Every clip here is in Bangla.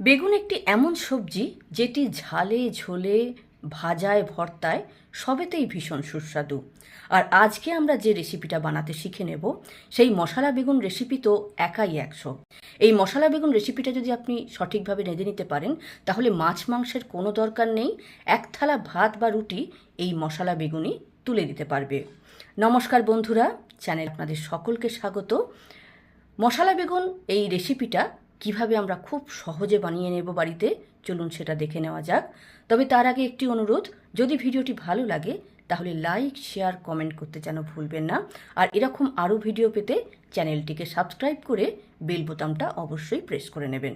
বেগুন একটি এমন সবজি যেটি ঝালে ঝোলে ভাজায় ভর্তায় সবেতেই ভীষণ সুস্বাদু। আর আজকে আমরা যে রেসিপিটা বানাতে শিখে নেব, সেই মশলা বেগুন রেসিপি তো একাই একশো। এই মশলা বেগুন রেসিপিটা যদি আপনি সঠিকভাবে রেঁধে নিতে পারেন, তাহলে মাছ মাংসের কোনো দরকার নেই, এক থালা ভাত বা রুটি এই মশলা বেগুনই তুলে দিতে পারবে। নমস্কার বন্ধুরা, চ্যানেল আপনাদের সকলকে স্বাগত। মশলা বেগুন এই রেসিপিটা কীভাবে আমরা খুব সহজে বানিয়ে নেব বাড়িতে? চলুন সেটা দেখে নেওয়া যাক। তবে তার আগে একটি অনুরোধ, যদি ভিডিওটি ভালো লাগে, তাহলে লাইক, শেয়ার, কমেন্ট করতে যেন ভুলবেন না। আর এরকম আরও ভিডিও পেতে চ্যানেলটিকে সাবস্ক্রাইব করে বেল বোতামটা অবশ্যই প্রেস করে নেবেন।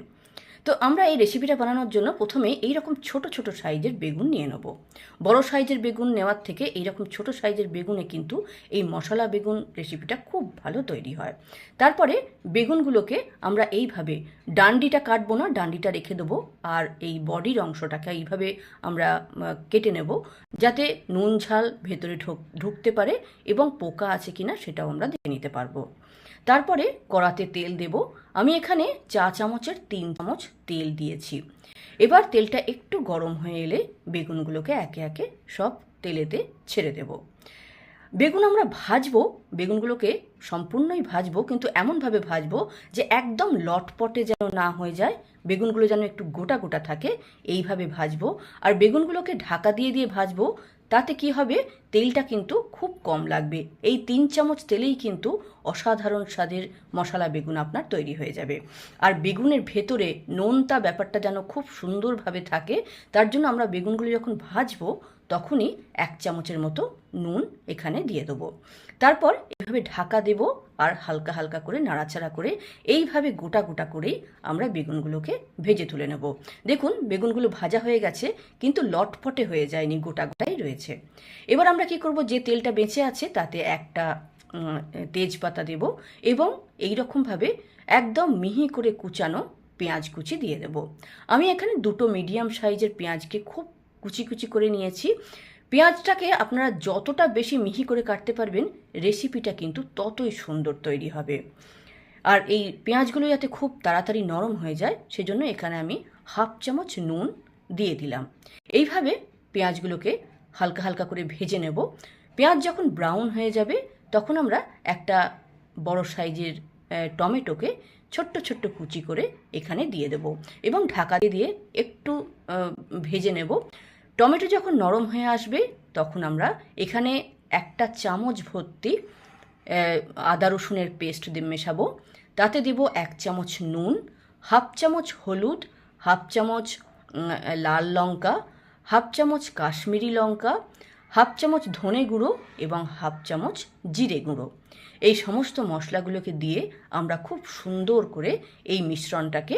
তো আমরা এই রেসিপিটা বানানোর জন্য প্রথমে এই রকম ছোট ছোট সাইজের বেগুন নিয়ে নেব। বড় সাইজের বেগুন নেওয়ার থেকে এই রকম ছোট সাইজের বেগুনে কিন্তু এই মশলা বেগুন রেসিপিটা খুব ভালো তৈরি হয়। তারপরে বেগুনগুলোকে আমরা এইভাবে ডান্ডিটা কাটবো না, ডান্ডিটা রেখে দেবো আর এই বডির অংশটাকে এইভাবে আমরা কেটে নেব যাতে নুন, ঝাল ভেতরে ঢুক, ঢুকতে পারে এবং পোকা আছে কিনা সেটাও আমরা দেখে নিতে পারব। তারপরে কড়াতে তেল দেব আমি এখানে চা চামচের তিন চামচ তেল দিয়েছি। এবার তেলটা একটু গরম হয়ে এলে বেগুনগুলোকে একে একে সব তেলেতে ছেড়ে দেব। বেগুন আমরা ভাজবো, বেগুনগুলোকে সম্পূর্ণই ভাজবো, কিন্তু এমনভাবে ভাজবো যে একদম লটপটে যেন না হয়ে যায়, বেগুনগুলো যেন একটু গোটা গোটা থাকে, এইভাবে ভাজবো। আর বেগুনগুলোকে ঢাকা দিয়ে দিয়ে ভাজবো, তাতে কি হবে? তেলটা কিন্তু খুব কম লাগবে। এই তিন চামচ তেলেই কিন্তু অসাধারণ স্বাদের মশলা বেগুন আপনার তৈরি হয়ে যাবে। আর বেগুনের ভেতরে নোনতা ব্যাপারটা যেন খুব সুন্দরভাবে থাকে, তার জন্য আমরা বেগুনগুলো যখন ভাজবো তখনই এক চামচের মতো নুন এখানে দিয়ে দেবো। তারপর এভাবে ঢাকা দেব আর হালকা হালকা করে নাড়াচাড়া করে এইভাবে গোটা গোটা করেই আমরা বেগুনগুলোকে ভেজে তুলে নেব। দেখুন, বেগুনগুলো ভাজা হয়ে গেছে, কিন্তু লটপটে হয়ে যায়নি, গোটা গোটাই রয়েছে। এবার আমরা কি করব, যে তেলটা বেঁচে আছে তাতে একটা তেজপাতা দেব এবং এই রকমভাবে একদম মিহি করে কুচানো পেঁয়াজ কুচি দিয়ে দেব। আমি এখানে দুটো মিডিয়াম সাইজের পেঁয়াজকে খুব কুচি কুচি করে নিয়েছি। পেঁয়াজটাকে আপনারা যতটা বেশি মিহি করে কাটতে পারবেন রেসিপিটা কিন্তু ততই সুন্দর তৈরি হবে। আর এই পেঁয়াজগুলো যাতে খুব তাড়াতাড়ি নরম হয়ে যায়, সেজন্য এখানে আমি হাফ চামচ নুন দিয়ে দিলাম। এইভাবে পেঁয়াজগুলোকে হালকা হালকা করে ভেজে নেব। পেঁয়াজ যখন ব্রাউন হয়ে যাবে, তখন আমরা একটা বড় সাইজের টমেটোকে ছোট্ট ছোট্ট কুচি করে এখানে দিয়ে দেব এবং ঢাকা দিয়ে একটু ভেজে নেব। টমেটো যখন নরম হয়ে আসবে, তখন আমরা এখানে একটা চামচ ভর্তি আদা রসুনের পেস্ট দিয়ে মেশাবো। তাতে দেব এক চামচ নুন, হাফ চামচ হলুদ, হাফ চামচ লাল লঙ্কা, হাফ চামচ কাশ্মীরি লঙ্কা হাফ চামচ ধনে গুঁড়ো এবং হাফ চামচ জিরে গুঁড়ো। এই সমস্ত মশলাগুলোকে দিয়ে আমরা খুব সুন্দর করে এই মিশ্রণটাকে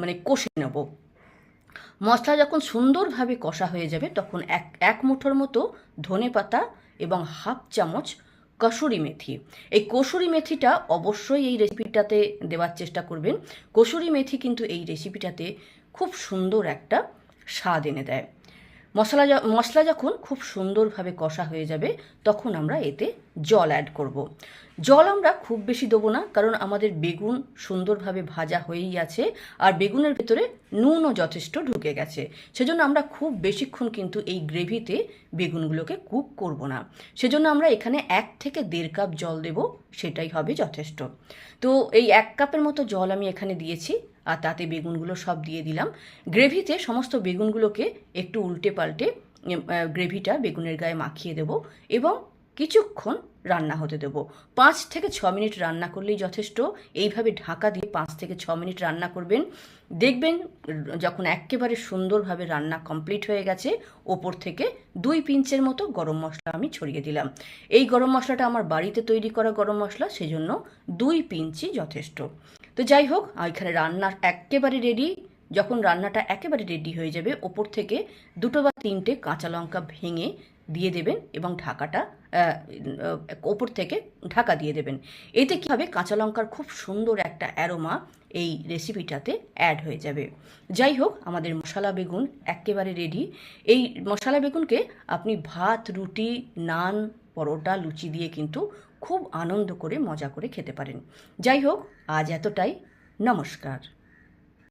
মানে কষে নেব। মশলা যখন সুন্দরভাবে কষা হয়ে যাবে, তখন এক এক মুঠোর মতো ধনে পাতা এবং হাফ চামচ কসুরি মেথি। এই কসুরি মেথিটা অবশ্যই এই রেসিপিটাতে দেওয়ার চেষ্টা করবেন। কসুরি মেথি কিন্তু এই রেসিপিটাতে খুব সুন্দর একটা স্বাদ এনে দেয়। মশলা মশলা যখন খুব সুন্দরভাবে কষা হয়ে যাবে তখন আমরা এতে জল অ্যাড করব। জল আমরা খুব বেশি দেবো না, কারণ আমাদের বেগুন সুন্দরভাবে ভাজা হয়েই আছে, আর বেগুনের ভেতরে নুনও যথেষ্ট ঢুকে গেছে। সেজন্য আমরা খুব বেশিক্ষণ কিন্তু এই গ্রেভিতে বেগুনগুলোকে কুক করব না। সেজন্য আমরা এখানে এক থেকে দেড় কাপ জল দেব, সেটাই হবে যথেষ্ট। তো এই এক কাপের মতো জল আমি এখানে দিয়েছি, আর তাতে বেগুনগুলো সব দিয়ে দিলাম। গ্রেভিতে সমস্ত বেগুনগুলোকে একটু উল্টে পাল্টে গ্রেভিটা বেগুনের গায়ে মাখিয়ে দেব, এবং কিছুক্ষণ রান্না হতে দেব। পাঁচ থেকে ছ মিনিট রান্না করলেই যথেষ্ট। এইভাবে ঢাকা দিয়ে পাঁচ থেকে ছ মিনিট রান্না করবেন। দেখবেন যখন একেবারে সুন্দরভাবে রান্না কমপ্লিট হয়ে গেছে, ওপর থেকে দুই পিঞ্চের মতো গরম মশলা আমি ছড়িয়ে দিলাম। এই গরম মশলাটা আমার বাড়িতে তৈরি করা গরম মশলা, সেজন্য দুই পিঞ্চি যথেষ্ট। তো যাই হোক, এখানে রান্না একেবারে রেডি যখন রান্নাটা একেবারে রেডি হয়ে যাবে, ওপর থেকে দুটো বা তিনটে কাঁচা লঙ্কা ভেঙে দিয়ে দেবেন এবং ঢাকাটা ওপর থেকে ঢাকা দিয়ে দেবেন। এতে কী হবে? কাঁচা লঙ্কার খুব সুন্দর একটা অ্যারোমা এই রেসিপিটাতে অ্যাড হয়ে যাবে। যাই হোক, আমাদের মশলা বেগুন একেবারে রেডি এই মশলা বেগুনকে আপনি ভাত, রুটি, নান, পরোটা, লুচি দিয়ে কিন্তু খুব আনন্দ করে, মজা করে খেতে পারেন। যাই হোক, আজ এতটাই। নমস্কার।